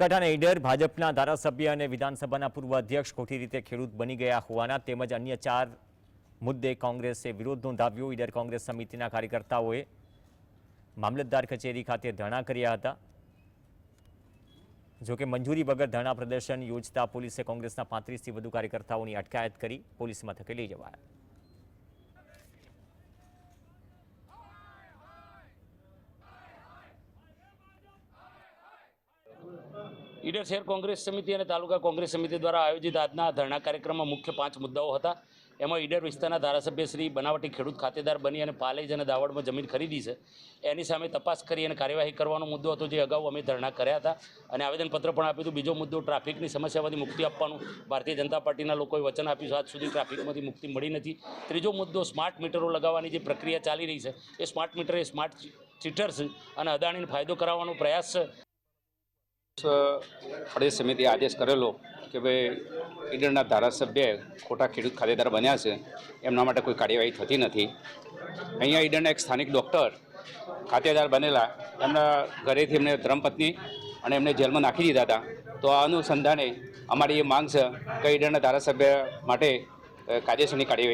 કાંઠાના ઈડર ભાજપના ધારાસભ્ય અને વિધાનસભાના પૂર્વ અધ્યક્ષ ખોટી રીતે ખેડૂત બની ગયા હોવાના તેમજ અન્ય ચાર મુદ્દે કોંગ્રેસે વિરોધ નોંધાવ્યો. ઈડર કોંગ્રેસ સમિતિના કાર્યકર્તાઓએ મામલતદાર કચેરી ખાતે ધરણા કર્યા હતા. જોકે મંજૂરી વગર ધરણા પ્રદર્શન યોજતા પોલીસે કોંગ્રેસના પાંત્રીસથી વધુ કાર્યકર્તાઓની અટકાયત કરી પોલીસ મથકે લઈ જવાયા. ઈડર શહેર કોંગ્રેસ સમિતિ અને તાલુકા કોંગ્રેસ સમિતિ દ્વારા આયોજિત આજના ધરણા કાર્યક્રમમાં મુખ્ય પાંચ મુદ્દાઓ હતા. એમાં ઈડર વિસ્તારના ધારાસભ્ય શ્રી બનાવટી ખેડૂત ખાતેદાર બની અને પાલેજ અને દાવડમાં જમીન ખરીદી છે. એની સામે તપાસ કરી અને કાર્યવાહી કરવાનો મુદ્દો હતો જે અગાઉ અમે ધરણા કર્યા હતા. અને આવેદનપત્ર પણ આપ્યું હતું. બીજો મુદ્દો, ટ્રાફિકની સમસ્યામાંથી મુક્તિ આપવાનું. ભારતીય જનતા પાર્ટીના લોકોએ વચન આપ્યું છે. આજ સુધી ટ્રાફિકમાંથી મુક્તિ મળી નથી. ત્રીજો મુદ્દો, સ્માર્ટ મીટરો લગાવવાની જે પ્રક્રિયા ચાલી રહી છે, એ સ્માર્ટ મીટર એ સ્માર્ટ ચીટર્સ અને અદાણીને ફાયદો કરાવવાનો પ્રયાસ છે. પ્રદેશ સમિતિએ આદેશ કરેલો કે ભાઈ ઈડરના ધારાસભ્ય ખોટા ખેડૂત ખાતેદાર બન્યા છે, એમના માટે કોઈ કાર્યવાહી થતી નથી. અહીંયા ઈડરના એક સ્થાનિક ડૉક્ટર ખાતેદાર બનેલા, એમના ઘરેથી એમને ધર્મપત્ની અને એમને જેલમાં નાખી દીધા હતા. તો આ અનુસંધાને અમારી એ માંગ છે કે ઈડરના ધારાસભ્ય માટે કાયદેસરની કાર્યવાહી